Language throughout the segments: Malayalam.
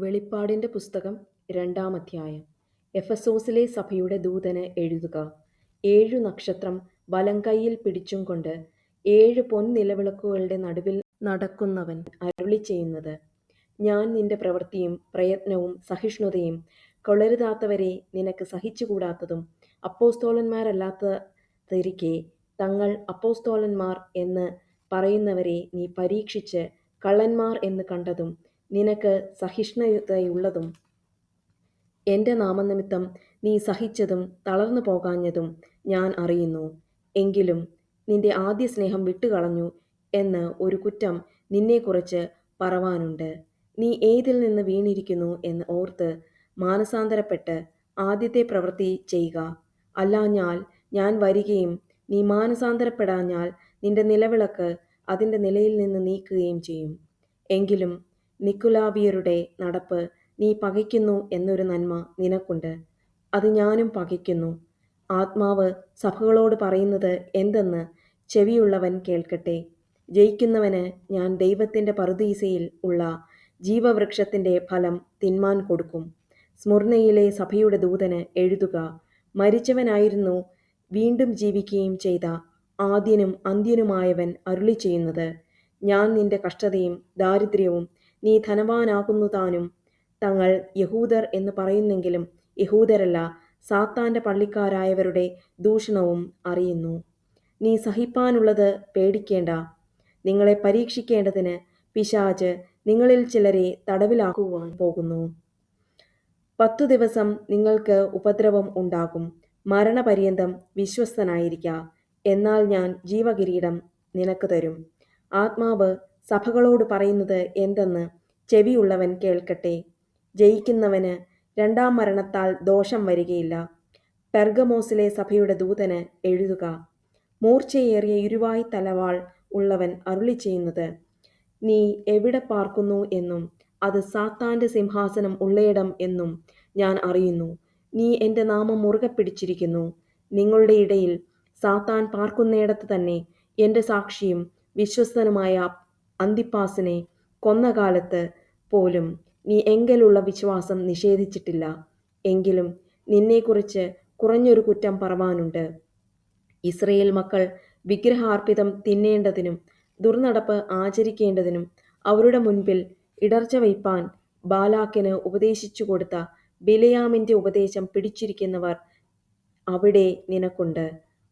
വെളിപ്പാടിന്റെ പുസ്തകം രണ്ടാം അധ്യായം. എഫസോസിലെ സഭയുടെ ദൂതന് എഴുതുക ഏഴു നക്ഷത്രം വലങ്കയ്യിൽ പിടിച്ചും കൊണ്ട് ഏഴ് പൊൻനിലവിളക്കുകളുടെ നടുവിൽ നടക്കുന്നവൻ അരുളി ചെയ്യുന്നത്. ഞാൻ നിന്റെ പ്രവൃത്തിയും പ്രയത്നവും സഹിഷ്ണുതയും കൊളരുതാത്തവരെ നിനക്ക് സഹിച്ചുകൂടാത്തതും അപ്പോസ്തലന്മാരല്ലാത്തതിരിക്കെ തങ്ങൾ അപ്പോസ്തോലന്മാർ എന്ന് പറയുന്നവരെ നീ പരീക്ഷിച്ച് കള്ളന്മാർ എന്ന് കണ്ടതും നിനക്ക് സഹിഷ്ണുതയുള്ളതും എന്റെ നാമനിമിത്തം നീ സഹിച്ചതും തളർന്നു പോകാഞ്ഞതും ഞാൻ അറിയുന്നു. എങ്കിലും നിന്റെ ആദ്യ സ്നേഹം വിട്ടുകളഞ്ഞു എന്ന് ഒരു കുറ്റം നിന്നെക്കുറിച്ച് പറവാനുണ്ട്. നീ ഏതിൽ നിന്ന് വീണിരിക്കുന്നു എന്ന് ഓർത്ത് മാനസാന്തരപ്പെട്ട് ആദ്യത്തെ പ്രവൃത്തി ചെയ്യുക അല്ലാഞ്ഞാൽ ഞാൻ വരികയും നീ മാനസാന്തരപ്പെടാഞ്ഞാൽ നിന്റെ നിലവിളക്ക് അതിന്റെ നിലയിൽ നിന്ന് നീക്കുകയും ചെയ്യും. എങ്കിലും നിക്കൊലാവ്യരുടെ നടപ്പ് നീ പകയ്ക്കുന്നു എന്നൊരു നന്മ നിനക്കുണ്ട്. അത് ഞാനും പകയ്ക്കുന്നു. ആത്മാവ് സഭകളോട് പറയുന്നത് എന്തെന്ന് ചെവിയുള്ളവൻ കേൾക്കട്ടെ. ജയിക്കുന്നവന് ഞാൻ ദൈവത്തിന്റെ പറുദീസയിൽ ഉള്ള ജീവവൃക്ഷത്തിന്റെ ഫലം തിന്മാൻ കൊടുക്കും. സ്മുർണയിലെ സഭയുടെ ദൂതന് എഴുതുക മരിച്ചവനായിരുന്നു വീണ്ടും ജീവിക്കുകയും ചെയ്ത ആദ്യനും അന്ത്യനുമായവൻ അരുളി ചെയ്യുന്നത് ഞാൻ നിന്റെ കഷ്ടതയും ദാരിദ്ര്യവും നീ ധനവാനാകുന്നു താനും തങ്ങൾ യഹൂദർ എന്ന് പറയുന്നെങ്കിലും യഹൂദരല്ല സാത്താന്റെ പള്ളിക്കാരായവരുടെ ദൂഷണവും അറിയുന്നു. നീ സഹിപ്പാനുള്ളത് പേടിക്കേണ്ട. നിങ്ങളെ പരീക്ഷിക്കേണ്ടതിന് പിശാജ് നിങ്ങളിൽ ചിലരെ തടവിലാക്കുവാൻ പോകുന്നു. പത്തു ദിവസം നിങ്ങൾക്ക് ഉപദ്രവം ഉണ്ടാകും. മരണപര്യന്തം വിശ്വസ്തനായിരിക്ക. എന്നാൽ ഞാൻ ജീവകിരീടം നിനക്ക് തരും. ആത്മാവ് സഭകളോട് പറയുന്നത് എന്തെന്ന് ചെവിയുള്ളവൻ കേൾക്കട്ടെ. ജയിക്കുന്നവന് രണ്ടാം മരണത്താൽ ദോഷം വരികയില്ല. പെർഗമോസിലെ സഭയുടെ ദൂതന് എഴുതുക മൂർച്ചയേറിയ ഇരുവായി തലവാൾ ഉള്ളവൻ അരുളി ചെയ്യുന്നത് നീ എവിടെ പാർക്കുന്നു എന്നും അത് സാത്താന്റെ സിംഹാസനം ഉള്ളയിടം എന്നും ഞാൻ അറിയുന്നു. നീ എന്റെ നാമം മുറുകെ പിടിച്ചിരിക്കുന്നു. നിങ്ങളുടെ ഇടയിൽ സാത്താൻ പാർക്കുന്നിടത്ത് തന്നെ എന്റെ സാക്ഷിയും വിശ്വസ്തനുമായ അന്തിപ്പാസിനെ കൊന്ന കാലത്ത് പോലും നീ എങ്കലുള്ള വിശ്വാസം നിഷേധിച്ചിട്ടില്ല. എങ്കിലും നിന്നെക്കുറിച്ച് കുറഞ്ഞൊരു കുറ്റം പറവാനുണ്ട്. ഇസ്രയേൽ മക്കൾ വിഗ്രഹാർപ്പിതം തിന്നേണ്ടതിനും ദുർനടപ്പ് ആചരിക്കേണ്ടതിനും അവരുടെ മുൻപിൽ ഇടർച്ച വയ്പാൻ ബാലാക്കിന് ഉപദേശിച്ചു കൊടുത്ത ബിലയാമിന്റെ ഉപദേശം പിടിച്ചിരിക്കുന്നവർ അവിടെ നിനക്കുണ്ട്.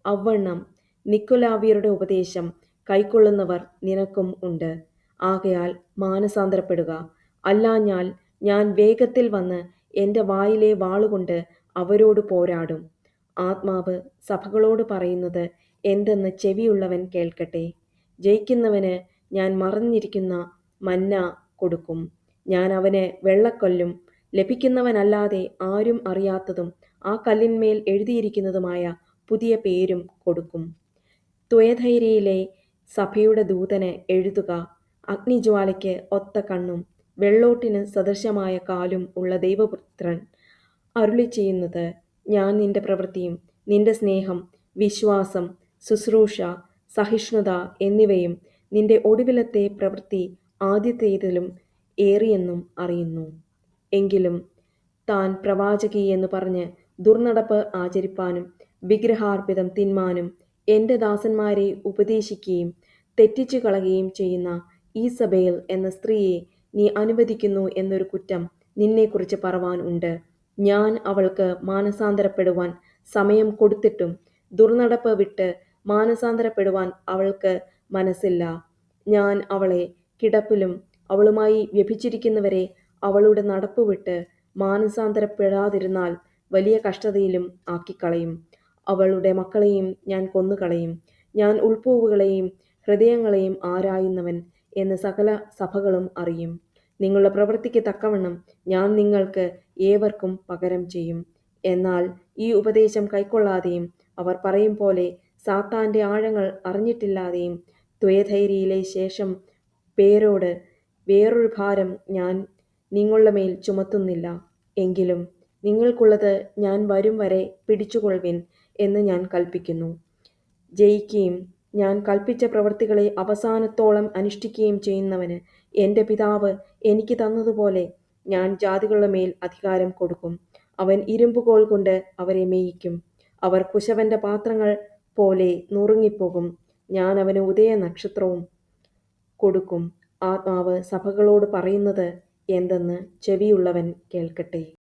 അവണ്ണം നിക്കുലാവിയരുടെ ഉപദേശം കൈക്കൊള്ളുന്നവർ നിനക്കും ഉണ്ട്. ആകയാൽ മാനസാന്തരപ്പെടുക. അല്ലാഞ്ഞാൽ ഞാൻ വേഗത്തിൽ വന്ന് എന്റെ വായിലെ വാളുകൊണ്ട് അവരോട് പോരാടും. ആത്മാവ് സഭകളോട് പറയുന്നത് എന്തെന്ന് ചെവിയുള്ളവൻ കേൾക്കട്ടെ. ജയിക്കുന്നവന് ഞാൻ മറഞ്ഞിരിക്കുന്ന മന്ന കൊടുക്കും. ഞാൻ അവന് വെള്ളക്കൊല്ലും ലഭിക്കുന്നവനല്ലാതെ ആരും അറിയാത്തതും ആ കല്ലിന്മേൽ എഴുതിയിരിക്കുന്നതുമായ പുതിയ പേരും കൊടുക്കും. തുയഥൈരയിലെ സഭയുടെ ദൂതനെ എഴുതുക അഗ്നിജ്വാലയ്ക്ക് ഒത്ത കണ്ണും വെള്ളോട്ടിന് സദൃശമായ കാലും ഉള്ള ദൈവപുത്രൻ അരുളി ചെയ്യുന്നത് ഞാൻ നിന്റെ പ്രവൃത്തിയും നിന്റെ സ്നേഹം വിശ്വാസം ശുശ്രൂഷ സഹിഷ്ണുത എന്നിവയും നിന്റെ ഒടുവിലത്തെ പ്രവൃത്തി ആദ്യത്തേതിലും ഏറിയെന്നും അറിയുന്നു. എങ്കിലും താൻ പ്രവാചകി എന്ന് പറഞ്ഞ് ദുർനടപ്പ് ആചരിപ്പാനും വിഗ്രഹാർപ്പിതം തിന്മാനും എന്റെ ദാസന്മാരെ ഉപദേശിക്കുകയും തെറ്റിച്ചു കളയുകയും ചെയ്യുന്ന ഈസബേൽ എന്ന സ്ത്രീയെ നീ അനുവദിക്കുന്നു എന്നൊരു കുറ്റം നിന്നെക്കുറിച്ച് പറവാൻ ഉണ്ട്. ഞാൻ അവൾക്ക് മാനസാന്തരപ്പെടുവാൻ സമയം കൊടുത്തിട്ടും ദുർനടപ്പ് വിട്ട് മാനസാന്തരപ്പെടുവാൻ അവൾക്ക് മനസ്സില്ല. ഞാൻ അവളെ കിടപ്പിലും അവളുമായി വ്യഭിച്ചിരിക്കുന്നവരെ അവളുടെ നടപ്പ് വിട്ട് മാനസാന്തരപ്പെടാതിരുന്നാൽ വലിയ കഷ്ടതയിലും ആക്കിക്കളയും. അവളുടെ മക്കളെയും ഞാൻ കൊന്നുകളയും. ഞാൻ ഉൾപ്പൂവുകളെയും ഹൃദയങ്ങളെയും ആരായുന്നവൻ എന്ന് സകല സഭകളും അറിയും. നിങ്ങളുടെ പ്രവൃത്തിക്ക് തക്കവണ്ണം ഞാൻ നിങ്ങൾക്ക് ഏവർക്കും പകരം ചെയ്യും. എന്നാൽ ഈ ഉപദേശം കൈക്കൊള്ളാതെയും അവർ പറയും പോലെ സാത്താന്റെ ആഴങ്ങൾ അറിഞ്ഞിട്ടില്ലാതെയും ത്വയധൈര്യയിലെ ശേഷം പേരോട് വേറൊരു ഭാരം ഞാൻ നിങ്ങളുടെ മേൽ ചുമത്തുന്നില്ല. എങ്കിലും നിങ്ങൾക്കുള്ളത് ഞാൻ വരും വരെ പിടിച്ചുകൊൾവിൻ എന്ന് ഞാൻ കൽപ്പിക്കുന്നു. ജയിക്കുകയും ഞാൻ കൽപ്പിച്ച പ്രവൃത്തികളെ അവസാനത്തോളം അനുഷ്ഠിക്കുകയും ചെയ്യുന്നവന് എന്റെ പിതാവ് എനിക്ക് തന്നതുപോലെ ഞാൻ ജാതികളുടെ മേൽ അധികാരം കൊടുക്കും. അവൻ ഇരുമ്പുകോൾ കൊണ്ട് അവരെ മേയിക്കും. അവർ കുശവന്റെ പാത്രങ്ങൾ പോലെ നുറുങ്ങിപ്പോകും. ഞാൻ അവന് ഉദയ നക്ഷത്രവും കൊടുക്കും. ആത്മാവ് സഭകളോട് പറയുന്നത് എന്തെന്ന് ചെവിയുള്ളവൻ കേൾക്കട്ടെ.